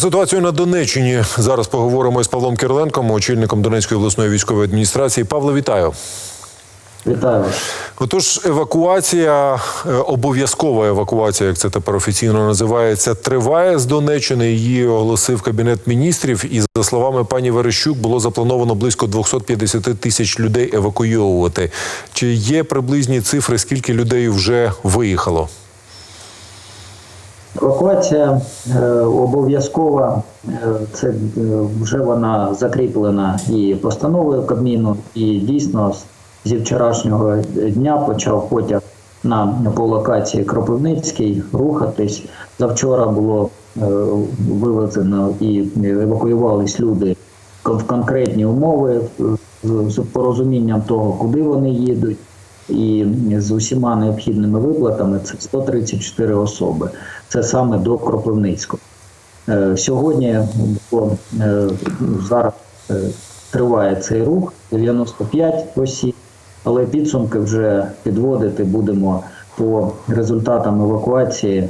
ситуацію на Донеччині зараз поговоримо із Павлом Кириленком, очільником Донецької обласної військової адміністрації. Павло, вітаю. Вітаю. Отож, евакуація, е, обов'язкова евакуація, як це тепер офіційно називається, триває з Донеччини. Її оголосив кабінет міністрів. І за словами пані Верещук, було заплановано близько 250 тисяч людей евакуйовувати. Чи є приблизні цифри, скільки людей вже виїхало? Евакуація е, обов'язкова. Е, Це е, вже вона закріплена і постановою Кабміну, і дійсно зі вчорашнього дня почав потяг на по локації Кропивницький рухатись. Завчора було вивезено і евакуювались люди в конкретні умови з порозумінням того, куди вони їдуть. І з усіма необхідними виплатами це 134 особи. Це саме до Кропивницького. Е, Сьогодні е, зараз е, триває цей рух 95 осіб, але підсумки вже підводити будемо по результатам евакуації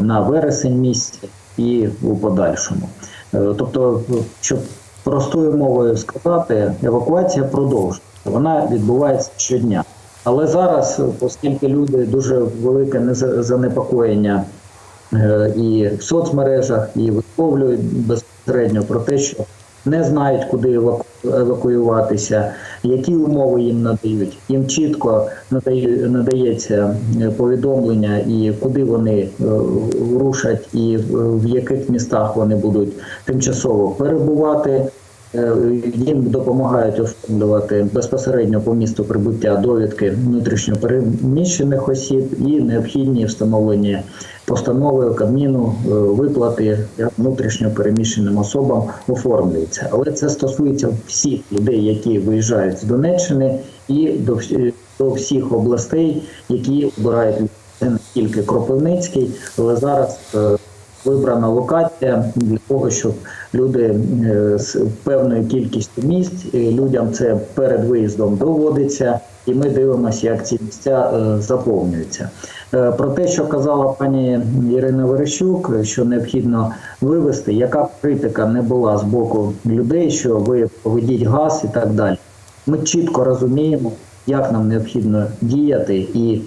на вересень місяць і у подальшому. Тобто, щоб простою мовою сказати, евакуація продовжується. Вона відбувається щодня. Але зараз, оскільки люди дуже велике занепокоєння е, і в соцмережах, і висловлюють безпосередньо про те, що не знають, куди евакуюватися, які умови їм надають. Їм чітко надається е, повідомлення, і куди вони е, рушать, і в яких містах вони будуть тимчасово перебувати. Е, Їм допомагають оформлювати безпосередньо по місту прибуття довідки внутрішньо переміщених осіб і необхідні встановлені постанови Кабміну е, виплати внутрішньо переміщеним особам оформлюються. Але це стосується всіх людей, які виїжджають з Донеччини, і до, до всіх областей, які обирають не тільки Кропивницький, але зараз. Вибрана локація для того, щоб люди е, з певною кількістю місць е, людям це перед виїздом доводиться, і ми дивимося, як ці місця е, заповнюються. Про те, що казала пані Ірина Верещук, що необхідно вивести, яка критика не була з боку людей, що ви поведіть газ і так далі. Ми чітко розуміємо, як нам необхідно діяти, і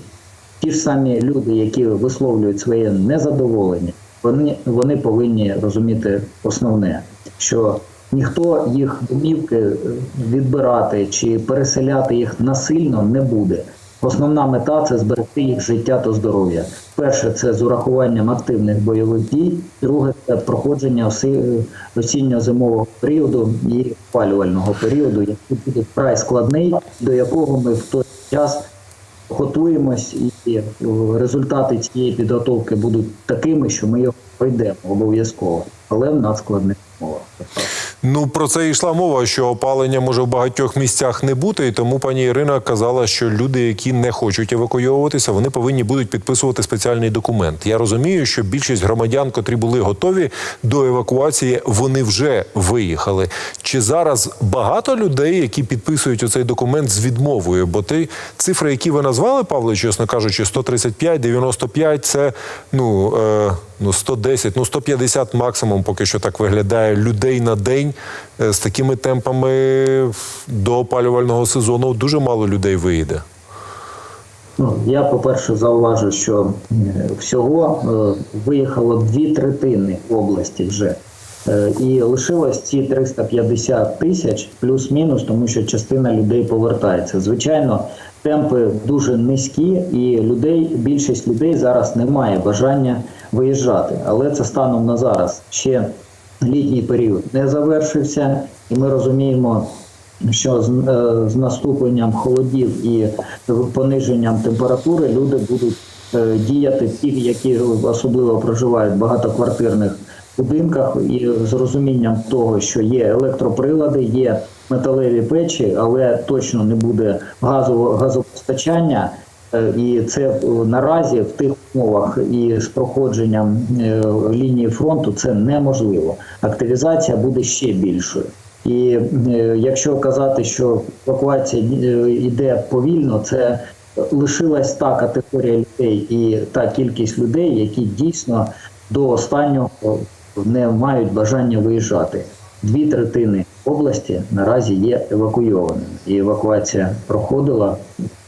ті ж самі люди, які висловлюють своє незадоволення, вони, вони повинні розуміти основне, що ніхто їх домівки відбирати чи переселяти їх насильно не буде. Основна мета це зберегти їх життя та здоров'я. Перше це з урахуванням активних бойових дій. Друге це проходження осінньо-зимового періоду і опалювального періоду, який буде вкрай складний, до якого ми в той час готуємось, і е, результати цієї підготовки будуть такими, що ми його пройдемо обов'язково, але в надскладних умовах. Ну про це йшла мова, що опалення може в багатьох місцях не бути, і тому пані Ірина казала, що люди, які не хочуть евакуйовуватися, вони повинні будуть підписувати спеціальний документ. Я розумію, що більшість громадян, котрі були готові до евакуації, вони вже виїхали. Чи зараз багато людей, які підписують оцей документ з відмовою? Бо ті цифри, які ви назвали, Павло, чесно кажучи, 135, 95, це ну, е, ну 110, ну 150 максимум, поки що так виглядає людей на день. Е, З такими темпами до опалювального сезону дуже мало людей виїде. Ну, я, по-перше, зауважу, що е, всього е, виїхало дві третини області вже. Е, І лишилось ці 350 тисяч плюс-мінус, тому що частина людей повертається. Звичайно, темпи дуже низькі, і людей, більшість людей зараз не має бажання виїжджати. Але це станом на зараз ще літній період не завершився, і ми розуміємо, що з, е, з наступленням холодів і пониженням температури люди будуть е, діяти ті, які особливо проживають в багатоквартирних будинках, і з розумінням того, що є електроприлади, є металеві печі, але точно не буде газового газопостачання. Е, І це наразі в тих умовах і з проходженням е, лінії фронту це неможливо. Активізація буде ще більшою. І е, якщо казати, що евакуація йде повільно, це лишилась та категорія людей і та кількість людей, які дійсно до останнього не мають бажання виїжджати. Дві третини області наразі є евакуйованими, і евакуація проходила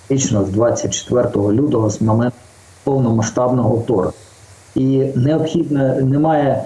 фактично з 24 лютого з моменту повномасштабного вторгнення. І необхідно немає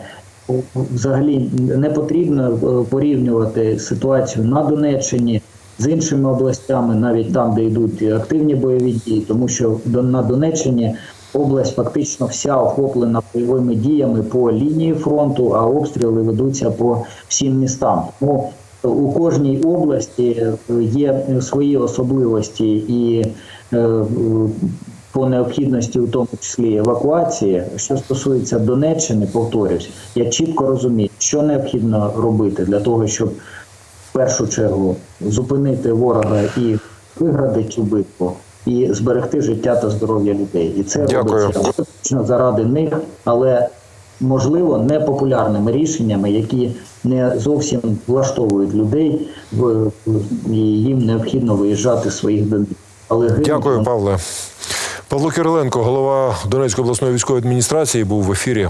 взагалі не потрібно е, порівнювати ситуацію на Донеччині з іншими областями, навіть там, де йдуть активні бойові дії, тому що на Донеччині область фактично вся охоплена бойовими діями по лінії фронту, а обстріли ведуться по всім містам. Тому у кожній області е, є свої особливості і е, по необхідності, у тому числі евакуації. Що стосується Донеччини, повторюсь, я чітко розумію, що необхідно робити для того, щоб в першу чергу зупинити ворога і виграти цю битву, і зберегти життя та здоров'я людей. І це Дякую. робиться заради них, але можливо непопулярними рішеннями, які не зовсім влаштовують людей, і їм необхідно виїжджати з своїх домів. Але Дякую, Павле. Павло Кириленко, голова Донецької обласної військової адміністрації, був в ефірі